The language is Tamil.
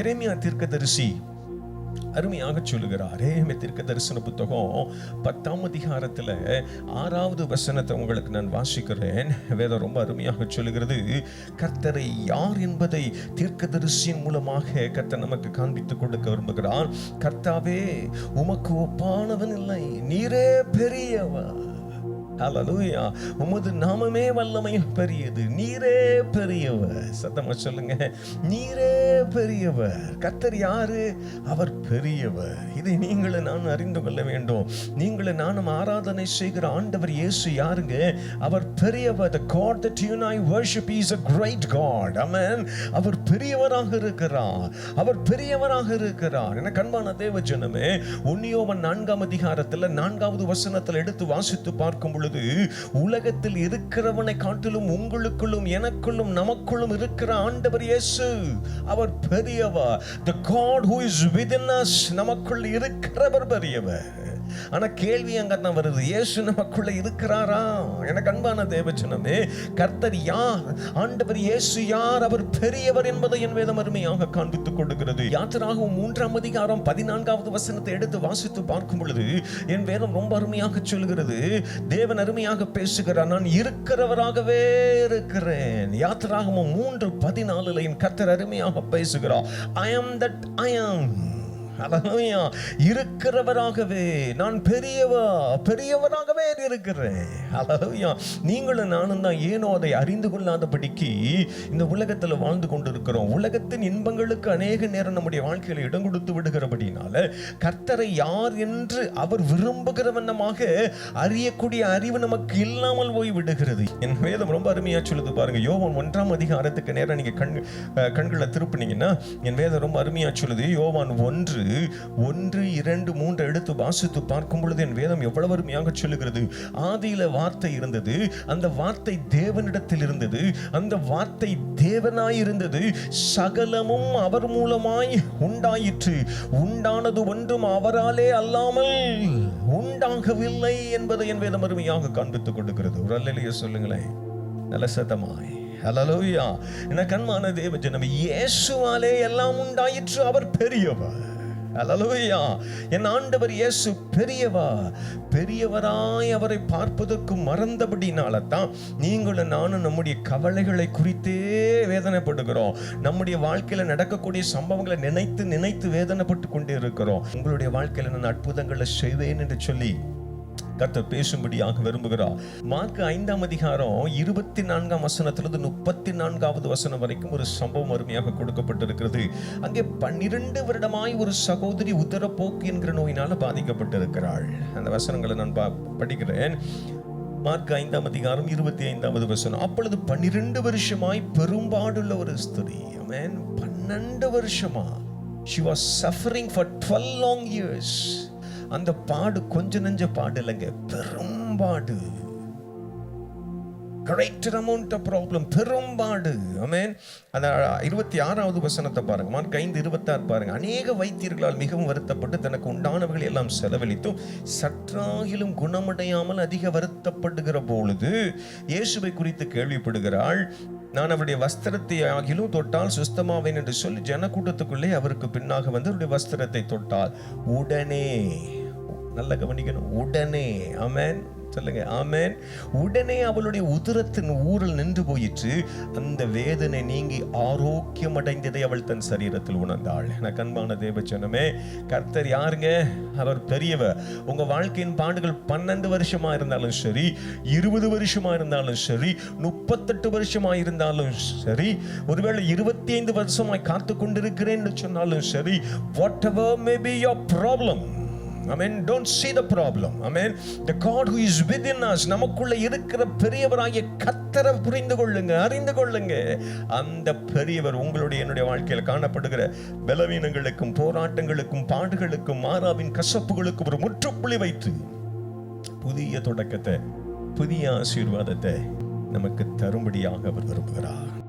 எரேமியா தீர்க்கதரிசி அருமையாக சொல்லுகிறார். ஏமே தீர்க்க தரிசன புத்தகம் பத்தாம் அதிகாரத்தில் ஆறாவது வசனத்தை உங்களுக்கு நான் வாசிக்கிறேன். வேதம் ரொம்ப அருமையாக சொல்லுகிறது கர்த்தரை யார் என்பதை தீர்க்கதரிசியின் மூலமாக கர்த்தர் நமக்கு காண்பித்து கொடுக்க விரும்புகிறார். கர்த்தாவே உமக்கு ஒப்பானவன் இல்லை நீரே பெரியவர். அலலூயா உமது நாமமே வல்லமையில் பெரியது. நீரே பெரியவர். சத்தமா சொல்லுங்க. நீரே பெரியவர். கத்தர் யாரு? அவர் பெரியவர். இதை நீங்களும் நான் அறிந்து கொள்ள வேண்டும். நீங்களும் நானும் ஆராதனை செய்கிற ஆண்டவர் இயேசு யாருங்க? அவர் பெரியவர். The god that you and I worship is a great god. Amen. அவர் பெரியவராக இருக்கிறார். அவர் பெரியவராக இருக்கிறார். என கண்பான தேவ ஜனமே உன்னியோவன் நான்காம் அதிகாரத்தில் நான்காவது வசனத்தில் எடுத்து வாசித்து பார்க்கும் பொழுது உலகத்தில் இருக்கிறவனை காட்டிலும் உங்களுக்குள்ளும் எனக்குள்ளும் நமக்குள்ளும் இருக்கிற ஆண்டவர் இயேசு அவர் பெரியவர். The god who is within us நமக்குள் இருக்கிறவர் பெரியவர். ஆனா கேள்வி அங்க தான் வருது? இயேசு நமக்குள்ள இருக்கிறாரா? எனக்கு அன்பான தேவச்சனமே கர்த்தர் யார்? ஆண்டவர் இயேசு யார்? அவர் பெரியவர் என்பதை என் வேதம் அருமையாக காண்பித்துக் கொடுக்கிறது யாத்திராகவும் மூன்றாம் அதிகாரம் பதினான்காவது வசனத்தை எடுத்து வாசித்து பார்க்கும் பொழுது என் வேதம் ரொம்ப அருமையாக சொல்கிறது தேவன் அருமையாக பேசுகிறார் நான் இருக்கிறவராகவே இருக்கிறேன். யாத்திராகமும் மூன்று பதினாலுல என் கர்த்தர் அருமையாக பேசுகிறார். I am that I am. இருக்கிறவராகவே நான் பெரியவா பெரியவராகவே இருக்கிறேன். ஹalleluya நீங்களும் நானும் தான் ஏனோ அதை அறிந்து கொள்ளாதபடிக்கு இந்த உலகத்தில் வாழ்ந்து கொண்டிருக்கிறோம். உலகத்தின் இன்பங்களுக்கு அநேக நேரம் நம்முடைய வாழ்க்கையில் இடம் கொடுத்து விடுகிறபடினால கர்த்தரை யார் என்று அவர் விரும்புகிறவண்ணமாக அறியக்கூடிய அறிவு நமக்கு இல்லாமல் போய் விடுகிறது என் வேதம் ரொம்ப அருமையாக சொல்லுது பாருங்க. யோவான் ஒன்றாம் அதிகாரத்துக்கு நேரம் நீங்கள் கண் கண்களை திருப்பினீங்கன்னா என் வேதம் ரொம்ப அருமையாக சொல்லுது. யோவான் ஒன்று ஒன்று இரண்டு மூன்று எடுத்து வாசித்து பார்க்கும் பொழுது என் வேதம் எவ்வளவு அருமையாக சொல்லுகிறது. ஆதியில வார்த்தை இருந்தது அந்த வார்த்தை தேவனிடத்தில் இருந்தது அந்த வார்த்தை தேவனாய் இருந்தது சகலமும் அவர் மூலமாய் உண்டாயிற்று. உண்டானது ஒன்றும் அவராலே அல்லாமல் உண்டாகவில்லை என்பதை என் வேதம் அருமையாக காண்பித்துக் கொடுக்கிறது. ஒரு அல்லையே சொல்லுங்களேன். நல்ல சத்தமாய். ஹலலோயா என கண்மான தேவ ஜனமே இயேசுவாலே எல்லாம் உண்டாயிற்று அவர் பெரியவர். ஹalleluya என் ஆண்டவர் இயேசு பெரியவா பெரியவராய் அவரை பார்ப்பதற்கு மறந்தபடினால தான் நீங்களும் நானும் நம்முடைய கவலைகளை குறித்தே வேதனைப்படுகிறோம். நம்முடைய வாழ்க்கையில் நடக்கக்கூடிய சம்பவங்களை நினைத்து நினைத்து வேதனைப்பட்டு கொண்டே இருக்கிறோம் உங்களுடைய வாழ்க்கையில் நான் அற்புதங்களை செய்வேன் என்று சொல்லி கர்த்தர் பேசும்படியாக விரும்புகிறார். மார்க்கு ஐந்தாம் அதிகாரம் இருபத்தி நான்காம் வசனத்திலிருந்து முப்பத்தி நான்காவது வசனம் வரைக்கும் ஒரு சம்பவம் அருமையாக கொடுக்கப்பட்டிருக்கிறது. அங்கே பன்னிரண்டு வருடமாய் ஒரு சகோதரி உதரப்போக்கு என்கிற நோயினால பாதிக்கப்பட்டிருக்கிறாள். அந்த வசனங்களை நான் படிக்கிறேன். மார்க் ஐந்தாம் அதிகாரம் இருபத்தி ஐந்தாவது வசனம். அப்பொழுது பன்னிரண்டு வருஷமாய் பெரும்பாடுள்ள ஒரு ஸ்திரீ பன்னெண்டு வருஷமா she was suffering for twelve long years அந்த பாடு கொஞ்ச நெஞ்ச பாடு இல்லைங்க. பெரும்பாடு. கிரேட்டர் அமௌண்ட் ஆஃப் ப்ராப்ளம் பெரும்பாடு. அமேன் அந்த இருபத்தி ஆறாவது வசனத்தை பாருங்க. மார்க் ஐந்து இருபத்தாறு பாருங்க. அநேக வைத்தியர்களால் மிகவும் வருத்தப்பட்டு தனக்கு உண்டானவர்களை எல்லாம் செலவழித்தும் சற்றாகிலும் குணமடையாமல் அதிக வருத்தப்படுகிற பொழுது இயேசுவை குறித்து கேள்விப்படுகிறாள். நான் அவருடைய வஸ்திரத்தை ஆகிலும் தொட்டால் சுஸ்தமாவேன் என்று சொல்லி ஜனக்கூட்டத்துக்குள்ளே அவருக்கு பின்னாக வந்து அவருடைய வஸ்திரத்தை தொட்டால் உடனே நல்ல கவனிக்கணும். உடனே ஆமென். சொல்லுங்க ஆமேன். உடனே அவளுடைய உதிரத்தின் ஊரில் நின்று போயிற்று. அந்த வேதனை நீங்கி ஆரோக்கியம் அடைந்ததை அவள் தன் சரீரத்தில் உணர்ந்தாள். எனக்கு அன்பான தேவச்சனமே கர்த்தர் யாருங்க? அவர் பெரியவர். உங்க வாழ்க்கையின் பாண்டுகள் பன்னெண்டு வருஷமா இருந்தாலும் சரி இருபது வருஷமா இருந்தாலும் சரி முப்பத்தெட்டு வருஷமா இருந்தாலும் சரி ஒருவேளை இருபத்தி ஐந்து வருஷமாய் காத்து கொண்டிருக்கிறேன் என்று சொன்னாலும் சரி whatever may be your problem Amen. Don't see the problem. The God who is within us நமக்குள்ள இருக்கிற பெரியவராகிய கத்தரை புரிந்து கொள்ளுங்க அறிந்து கொள்ளுங்க அந்த பெரியவர் உங்களுடைய என்னுடைய வாழ்க்கையில் காணப்படுகிற பலவீனங்களுக்கும் போராட்டங்களுக்கும் பாடுகளுக்கும் மாறாவின் கசப்புகளுக்கும் ஒரு முற்றுப்புள்ளி வைத்து புதிய தொடக்கத்தை புதிய ஆசீர்வாதத்தை நமக்கு தரும்படியாக அவர் விரும்புகிறார்